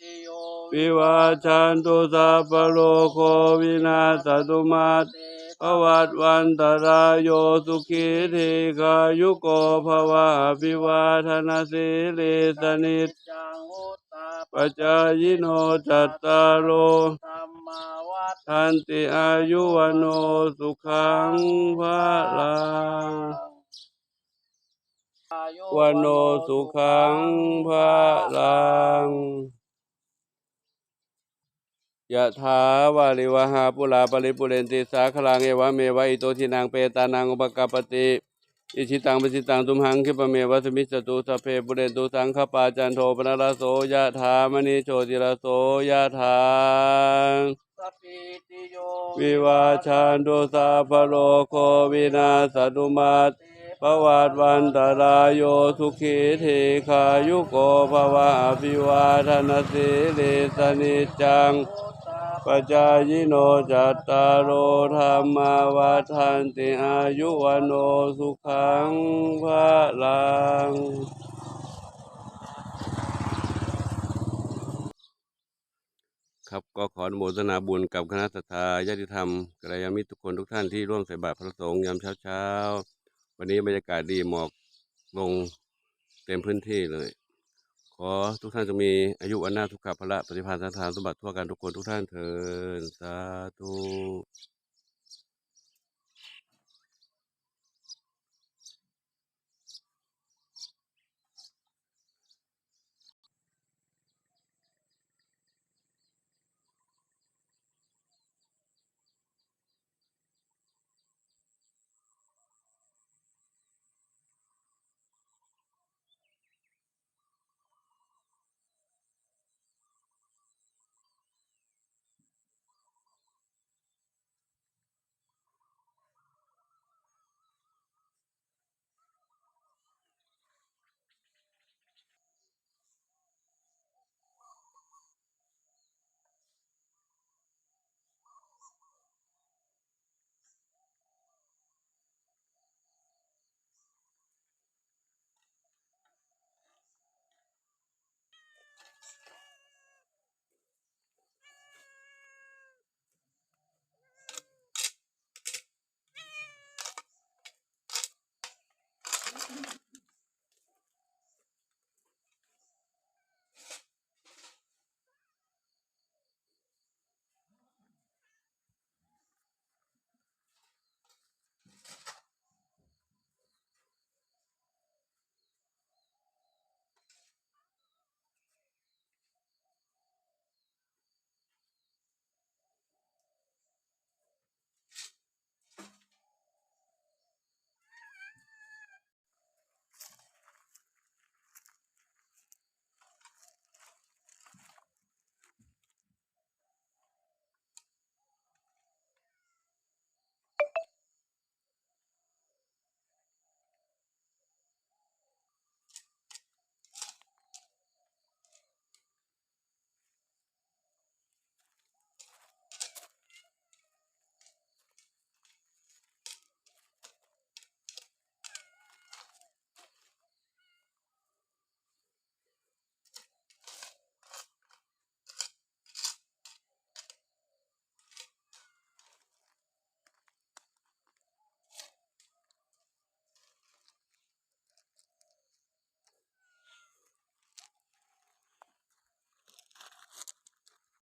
ติวิวาชันตุสัพโลโควินาศตุมาตภวัตวันตรายโยสุขีทีกายุโกภวะอภิวาทนาสิลิสนิจปัจจายโนจัตตารโลธรรมาวัฏทันติอายุวันโนสุขังภะลังวันโนสุขังภะลัง ยะถาวาลิวหาปุลาปริปุเรนติสาคลังเอวะเมวะอิโตทินังเปตานังอุปกปปติ อิชิตังปชิตังตุมหังคิปเมวะสมิจตุสเพปุเรนตุสังขปาจันโทปนรสโสยะถามณีโชติรสโสยะถาวิวาชันตุสาพโลโควินาสตุมาตปวัตวันตรายโยสุขีทีขายุโกภวะอภิวาทนาสิลิสนิจัง ปัจจายโนจัตตารโอธรรมาวัฏันติอายุวันโนสุขังภะลังครับก็ขออนุโมทนาบุญกับคณะสัตยาญาติธรรมกัลยามิตรทุกคนทุกท่านที่ร่วมใส่บาตรพระสงฆ์ยามเช้าๆวันนี้บรรยากาศดีหมอกลงเต็มพื้นที่เลย ขอทุกท่านจะมีอายุวันนาทุกขภละปฏิภาณสันทานสมบัติทั่วกันทุกคนทุกท่านเถิดสาธุ